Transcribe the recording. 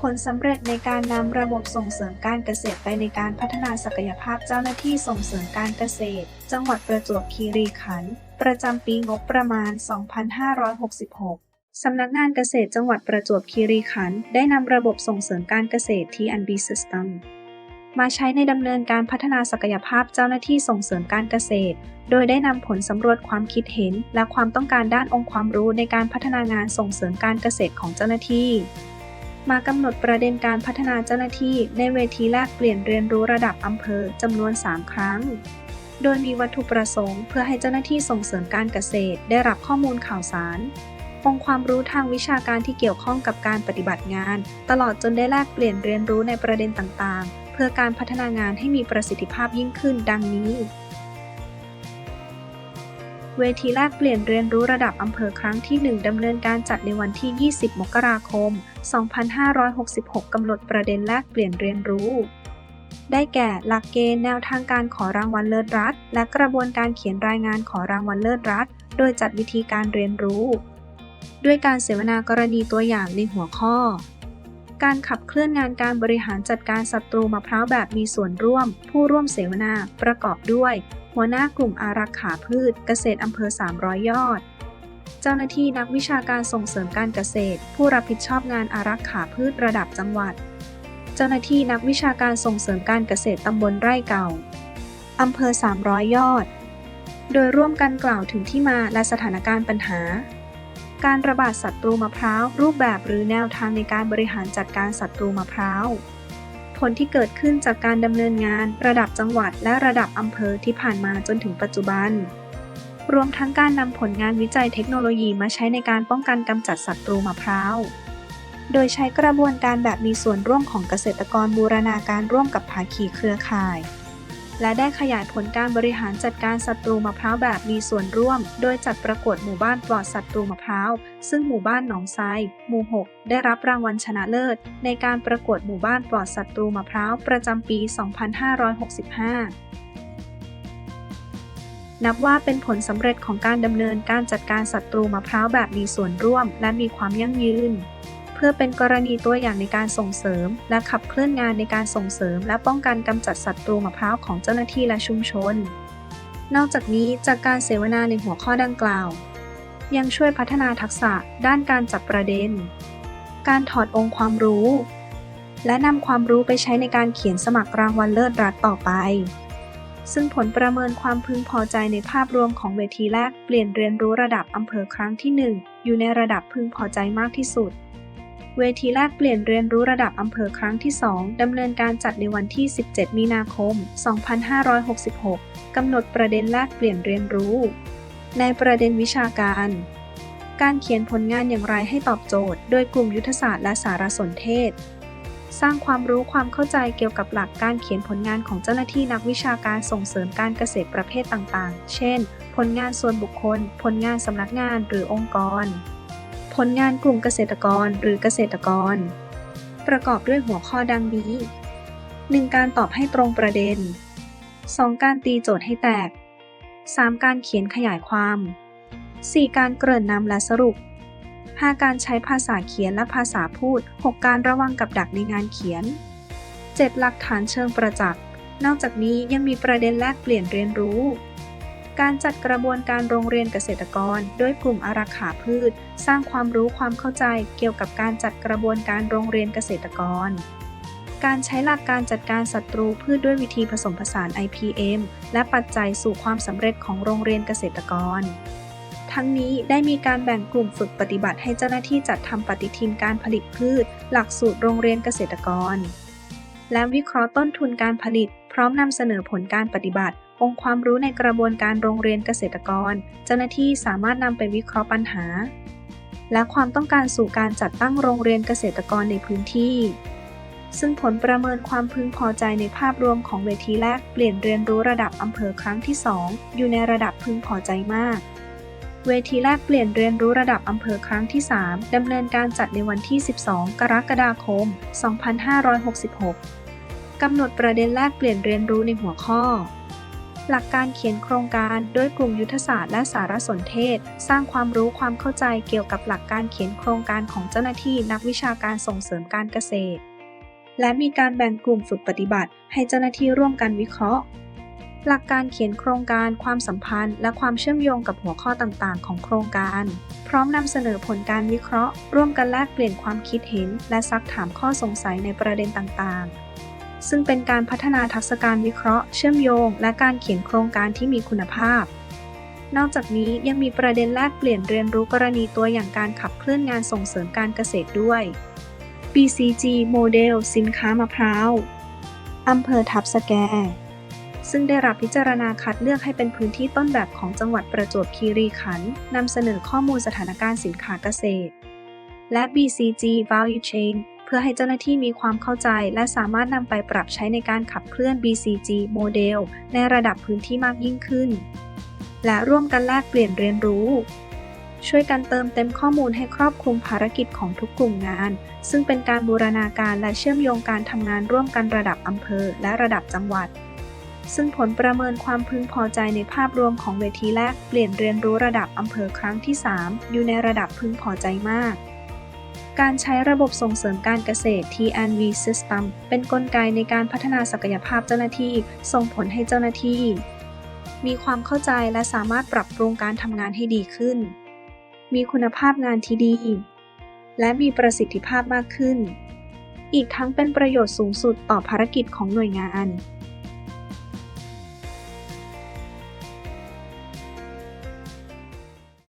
ผลสำเร็จในการนำระบบส่งเสริมการเกษตรไปในการพัฒนาศักยภาพเจ้าหน้าที่ส่งเสริมการเกษตร จังหวัดประจวบคีรีขันธ์ประจำปีงบประมาณ 2566สำนักงานเกษตรจังหวัดประจวบคีรีขันธ์ได้นำระบบส่งเสริมการเกษตร T&B System มาใช้ในดำเนินการพัฒนาศักยภาพเจ้าหน้าที่ส่งเสริมการเกษตร โดยได้นำผลสำรวจความคิดเห็น และความต้องการด้านองค์ความรู้ในการพัฒนางานส่งเสริมการเกษตรของเจ้าหน้าที่ มากำหนดประเด็นการพัฒนาเจ้าหน้าที่ในเวทีแลกเปลี่ยนเรียนรู้ระดับอำเภอจำนวน 3 ครั้ง โดยมีวัตถุประสงค์ เพื่อให้เจ้าหน้าที่ส่งเสริมการเกษตร ได้รับข้อมูลข่าวสาร องค์ความรู้ทางวิชาการที่เกี่ยวข้องกับการปฏิบัติงาน ตลอดจนได้แลกเปลี่ยนเรียนรู้ในประเด็นต่างๆ เพื่อการพัฒนางานให้มีประสิทธิภาพยิ่งขึ้น ดังนี้ เวทีแลกเปลี่ยนเรียนรู้ระดับอำเภอครั้งที่ 1 ดำเนินการจัดในวันที่ 20 มกราคม 2566 กำหนดประเด็นแลกเปลี่ยนเรียนรู้ ได้แก่ หลักเกณฑ์แนวทางการขอรางวัลเลิศรัฐ และกระบวนการเขียนรายงานขอรางวัลเลิศรัฐ โดยจัดวิธีการเรียนรู้ ด้วยการเสวนากรณีตัวอย่างในหัวข้อ การขับเคลื่อนงานการบริหารจัดการศัตรูมะพร้าวแบบมีส่วนร่วม ผู้ร่วมเสวนาประกอบด้วย หัวหน้ากลุ่มอารักขาพืชเกษตรอำเภอ 300 ยอด เจ้าหน้าที่นักวิชาการส่งเสริมการเกษตร ผู้รับผิดชอบงานอารักขาพืชระดับจังหวัด เจ้าหน้าที่นักวิชาการส่งเสริมการเกษตรตำบลไร่เก่าอำเภอ 300 ยอด โดยร่วมกันกล่าวถึงที่มาและสถานการณ์ปัญหา การระบาดศัตรูมะพร้าวรูปแบบหรือแนวทางในการบริหารจัดการศัตรูมะพร้าว ผลที่เกิดขึ้นจากการดำเนินงาน ระดับจังหวัดและระดับอำเภอที่ผ่านมาจนถึงปัจจุบัน รวมทั้งการนำผลงานวิจัยเทคโนโลยีมาใช้ในการป้องกันกำจัดศัตรูมะพร้าว โดยใช้กระบวนการแบบมีส่วนร่วมของเกษตรกรบูรณาการร่วมกับภาคีเครือข่าย และได้ขยายผลการบริหารจัดการศัตรูมะพร้าวแบบมีส่วนร่วม โดยจัดประกวดหมู่บ้านปลอดศัตรูมะพร้าว ซึ่งหมู่บ้านหนองไซหมู่ 6 ได้รับรางวัลชนะเลิศ ในการประกวดหมู่บ้านปลอดศัตรูมะพร้าวประจำปี 2565นับว่าเป็นผลสำเร็จของการดำเนินการจัดการศัตรูมะพร้าวแบบมีส่วนร่วม และมีความยั่งยืน เพื่อเป็นกรณีตัวอย่างในการส่งเสริม และขับเคลื่อนงานในการส่งเสริม และป้องกันกำจัดศัตรูมะพร้าวของเจ้าหน้าที่และชุมชน นอกจากนี้จากการเสวนาในหัวข้อดังกล่าว ยังช่วยพัฒนาทักษะด้านการจับประเด็น การถอดองค์ความรู้ และนำความรู้ไปใช้ในการเขียนสมัครรางวัลเลิศรัฐต่อไป ซึ่งผลประเมินความพึงพอใจในภาพรวมของเวทีแรกเปลี่ยนเรียนรู้ระดับอำเภอครั้งที่ 1 อยู่ในระดับพึงพอใจมากที่สุด เวทีแรกเปลี่ยนเรียนรู้ระดับอำเภอครั้งที่ 2 ดำเนินการจัดในวันที่ 17 มีนาคม 2566 กำหนดประเด็นแรกเปลี่ยนเรียนรู้ ในประเด็นวิชาการ การเขียนผลงานอย่างไรให้ตอบโจทย์ โดยกลุ่มยุทธศาสตร์และสารสนเทศ สร้างความรู้ความเข้าใจเกี่ยวกับหลักการเขียนผลงานของเจ้าหน้าที่นักวิชาการส่งเสริมการเกษตรประเภทต่างๆ เช่น ผลงานส่วนบุคคล ผลงานสำนักงานหรือองค์กร ผลงานกลุ่มเกษตรกรหรือเกษตรกร ประกอบด้วยหัวข้อดังนี้ 1. การตอบให้ตรงประเด็น 2. การตีโจทย์ให้แตก 3. การเขียนขยายความ 4. การเกริ่นนำและสรุป 5. การใช้ภาษาเขียนและภาษาพูด 6. การระวังกับดักในงานเขียน 7. หลักฐานเชิงประจักษ์ นอกจากนี้ยังมีประเด็นแลกเปลี่ยนเรียนรู้ การจัดกระบวนการโรงเรียนเกษตรกร ด้วยกลุ่มอารักขาพืช สร้างความรู้ความเข้าใจเกี่ยวกับการจัดกระบวนการโรงเรียนเกษตรกร การใช้หลักการจัดการศัตรูพืชด้วยวิธีผสมผสาน IPM และปัจจัยสู่ความสำเร็จของโรงเรียนเกษตรกร ทั้งนี้ได้มีการแบ่งกลุ่มฝึกปฏิบัติให้เจ้าหน้าที่จัดทำปฏิทินการผลิตพืช หลักสูตรโรงเรียนเกษตรกร และวิเคราะห์ต้นทุนการผลิต พร้อมนำเสนอผลการปฏิบัติ องค์ความรู้ในกระบวนการโรงเรียนเกษตรกร เจ้าหน้าที่สามารถนำไปวิเคราะห์ปัญหา และความต้องการสู่การจัดตั้งโรงเรียนเกษตรกรในพื้นที่ ซึ่งผลประเมินความพึงพอใจในภาพรวมของเวทีแรกเปลี่ยนเรียนรู้ระดับอำเภอครั้งที่ 2 อยู่ในระดับพึงพอใจมากเวทีแรกเปลี่ยนเรียนรู้ระดับอำเภอครั้งที่ 3 ดำเนินการจัดในวันที่ 12 กรกฎาคม 2566 กำหนดประเด็นแรกเปลี่ยนเรียนรู้ในหัวข้อ หลักการเขียนโครงการโดยกลุ่มยุทธศาสตร์และสารสนเทศ สร้างความรู้ความเข้าใจเกี่ยวกับหลักการเขียนโครงการของเจ้าหน้าที่นักวิชาการส่งเสริมการเกษตร และมีการแบ่งกลุ่มฝึกปฏิบัติ ให้เจ้าหน้าที่ร่วมกันวิเคราะห์ หลักการเขียนโครงการความสัมพันธ์ และความเชื่อมโยงกับหัวข้อต่างๆ ของโครงการ พร้อมนำเสนอผลการวิเคราะห์ ร่วมกันแลกเปลี่ยนความคิดเห็น และซักถามข้อสงสัยในประเด็นต่างๆ ซึ่งเป็นการพัฒนาทักษะการวิเคราะห์ เชื่อมโยง และการเขียนโครงการที่มีคุณภาพ นอกจากนี้ยังมีประเด็นแลกเปลี่ยนเรียนรู้กรณีตัวอย่างการขับเคลื่อนงานส่งเสริมการเกษตรด้วย BCG โมเดลสินค้ามะพร้าวอำเภอทับสแก ซึ่งได้รับพิจารณาคัดเลือกให้เป็นพื้นที่ต้นแบบของจังหวัดประจวบคีรีขันธ์นำเสนอข้อมูลสถานการณ์สินค้าเกษตร และ BCG Value Chain เพื่อให้เจ้าหน้าที่มีความเข้าใจ และสามารถนำไปปรับใช้ในการขับเคลื่อน BCG โมเดลในระดับพื้นที่มากยิ่งขึ้น และร่วมกันแลกเปลี่ยนเรียนรู้ ช่วยกันเติมเต็มข้อมูลให้ครอบคลุมภารกิจของทุกกลุ่มงาน ซึ่งเป็นการบูรณาการและเชื่อมโยงการทำงานร่วมกันระดับอำเภอ และระดับจังหวัดซึ่งผลประเมินความพึงพอใจในภาพรวมของเวทีแรกเปลี่ยนเรียนรู้ระดับอำเภอครั้งที่ 3 อยู่ในระดับพึงพอใจมาก การใช้ระบบส่งเสริมการเกษตร T&V System เป็นกลไกในการพัฒนาศักยภาพเจ้าหน้าที่ ส่งผลให้เจ้าหน้าที่ มีความเข้าใจและสามารถปรับปรุงการทำงานให้ดีขึ้น มีคุณภาพงานที่ดี และมีประสิทธิภาพมากขึ้น อีกทั้งเป็นประโยชน์สูงสุดต่อภารกิจของหน่วยงาน